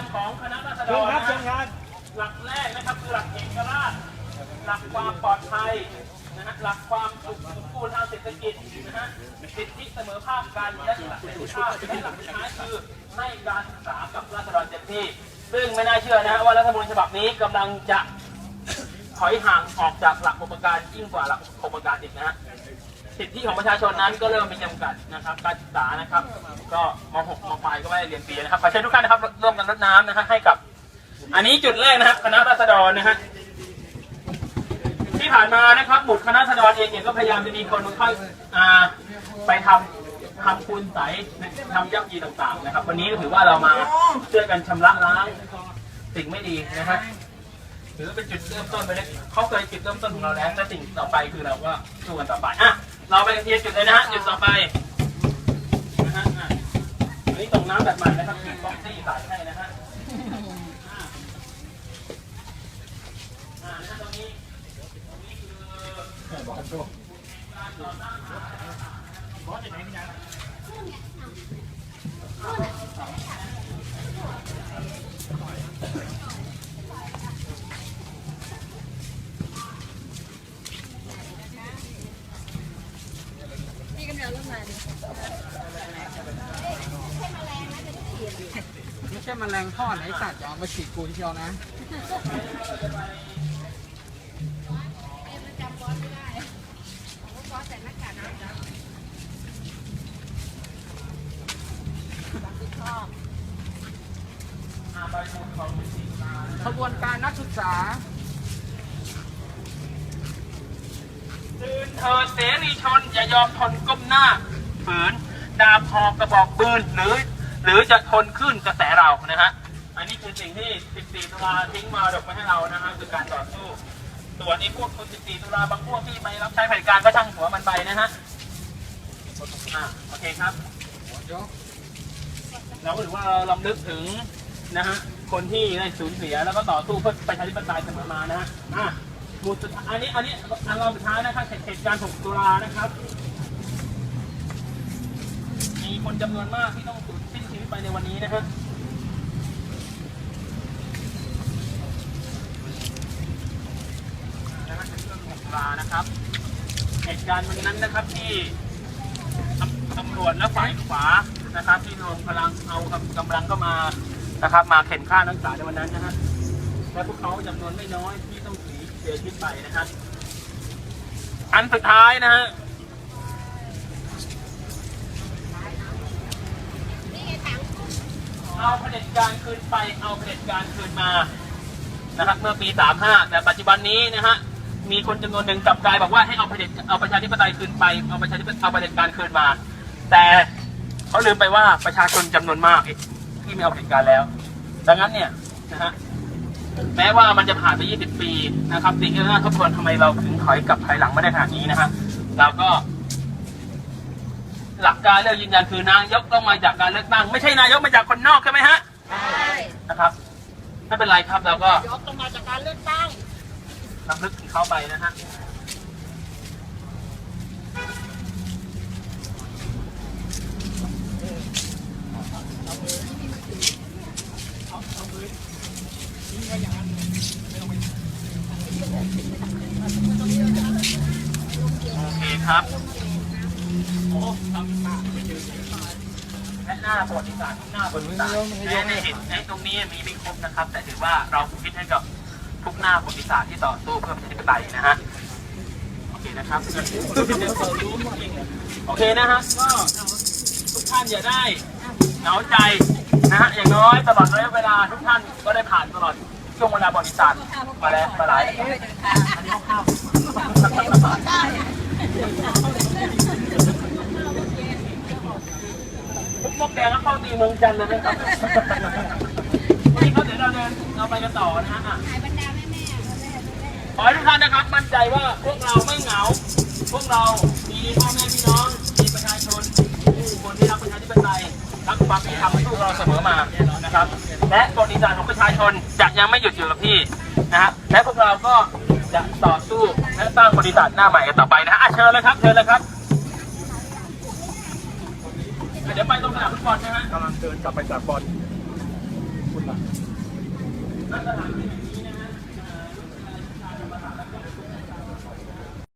ดเชิญรครับนะเชิญครับหลักแรกนะครับคือหลักเอกราช หลักความปลอดภัยนะฮะหลักความสุขสมบูรณ์ทางเศรษฐกิจนะฮะสิทธิเสมอภาคกันและหลักเสรีภาพและหลักสุดท้ายคือให้การศึกษากับราษฎรเต็มที่ ซึ่งไม่น่าเชื่อนะฮะว่ารัฐธรรมนูญฉบับนี้กำลังจะถอยห่างออกจากหลักอุปการยิ่งกว่าหลักอุปการอีกนะฮะ สิทธิของประชาชนนั้นก็เริ่มมีจำกัดนะครับ การศึกษานะครับ ก็ม .6 มปลายก็ไม่ได้เรียนฟรีนะครับขอเชิญทุกท่านนะครับร่วมกันรดน้ำนะฮะให้กับ อันนี้จุดแรกนะครับ คณะราษฎรนะฮะที่ผ่านมานะครับบุตรคณะราษฎรเองเนี่ยก็พยายามจะมีคนค่อยอ่าไปทำทำคุณใสทำยักยีต่างๆนะครับ วันนี้ก็ถือว่าเรามาช่วยกันชำระล้างสิ่งไม่ดีนะฮะถือเป็นจุดเริ่มต้นไปเลยเขาเคยจุดเริ่มต้นของเราแล้วแต่สิ่งต่อไปคือเราก็สู้กันต่อไปอะ เราไปเทียนจุดเลยนะฮะจุดต่อไปนะฮะอะอันนี้ตรงน้ำแบบใหม่นะครับมีบ็อกซี่ใส่ให้นะฮะอะอะนะฮะตรงนี้ตรงนี้คือการต่อต้านบอสจะไหนพี่นะนี่น ไม่ใช่แมลงทอดไอสัตว์จะเอามาฉีดกูที่เชียวนะอะใบบุญของวิธีการขบวนการนักศึกษา ตื่นเธอเสรีชนอย่ายอมทนก้มหน้าฝืนดาบหอกกระบอกปืนหรือ หรือจะทนขึ้นกระแสเรานะฮะอันนี้คือสิ่งที่ 14 ตุลาทิ้งมาดกมาให้เรานะฮะคือการต่อสู้ส่วนไอ้พวกคน 14 ตุลาบางพวกที่ไม่รับใช้เผด็จการก็ช่างหัวมันไปนะฮะอ่าโอเคครับเดี๋ยวเราก็ถือว่าเราลำลึกถึงนะฮะคนที่ได้สูญเสียแล้วก็ต่อสู้เพื่อประชาธิปไตยเสมอมานะฮะอะ หมุดสุดอันนี้อันนี้อันรอบสุดท้ายนะครับเหตุการณ์6ตุลานะครับ มีคนจำนวนมากที่ต้องสูญสิ้นชีวิตไปในวันนี้นะฮะนะฮะเป็นเรื่อง6ตุลานะครับเหตุการณ์วันนั้นนะครับที่ตำรวจและฝ่ายขวานะครับ ที่รวมพลังเอากำลังเข้ามานะครับ มาเข็นฆ่านักศึกษาในวันนั้นนะฮะและพวกเขาจำนวนไม่น้อยที่ต้องเสีย เสียชีวิตไปนะครับ อันสุดท้ายนะฮะเอาเผด็จการคืนไปเอาเผด็จการคืนมานะครับเมื่อปี 35 แต่ปัจจุบันนี้นะฮะมีคนจำนวนหนึ่งกลับกลายบอกว่าให้เอาเผด็จเอาประชาธิปไตยคืนไปเอาประชาธิปไตยเอาเผด็จการคืนมา แต่เขาลืมไปว่าประชาชนจำนวนมากที่ไม่เอาเผด็จการแล้ว ดังนั้นเนี่ยนะฮะ แม้ว่ามันจะผ่านไป 20 ปีนะครับสิ่งที่น่าทบทวนทำไมเราถึงถอยกลับถอยหลังไม่ได้ขนาดนี้นะฮะเราก็ หลักการเลือกยืนยันคือนายกต้องมาจากการเลือกตั้งไม่ใช่นายกมาจากคนนอกใช่ไหมฮะใช่นะครับไม่เป็นไรครับเราก็ยกต้องมาจากการเลือกตั้งลำลึกถึงเขาไปนะฮะ ครับโอ้ทำและหน้าประวัติศาสตร์ทุกหน้าประวัติศาสตร์ในในเห็นในตรงนี้มีไม่ครบนะครับ แต่ถือว่าเราคิดให้กับทุกหน้าประวัติศาสตร์ที่ต่อสู้เพื่อประชาธิปไตยนะฮะโอเคนะครับโอเคนะฮะก็ทุกท่านอย่าได้เหงาใจนะฮะอย่างน้อยตลอดระยะเวลาทุกท่านก็ได้ผ่านตลอดช่วงเวลาประวัติศาสตร์มาแล้วมาหลาย ทุกมกแดงก็เข้าตีเมืองจันทร์เลยนะครับนี่เขาเดี๋ยวเราเดินเราไปกันต่อนะฮะอะขอให้ทุกท่านนะครับ มั่นใจว่าพวกเราไม่เหงา พวกเรามีพ่อแม่พี่น้องมีประชาชนผู้คนที่รักประชาธิปไตยรักความยุติธรรมสู้เราเสมอมานะครับ และประวัติศาสตร์ของประชาชนจะยังไม่หยุดอยู่กับที่นะฮะและพวกเราก็จะต่อสู้ และสร้างบริษัทหน้าใหม่กันต่อไปนะฮะเชิญเลยครับเชิญเลยครับเดี๋ยวไปตรงสนามฟุตบอลนะฮะกำลังเดินกลับไปจากบอลคุณล่ะ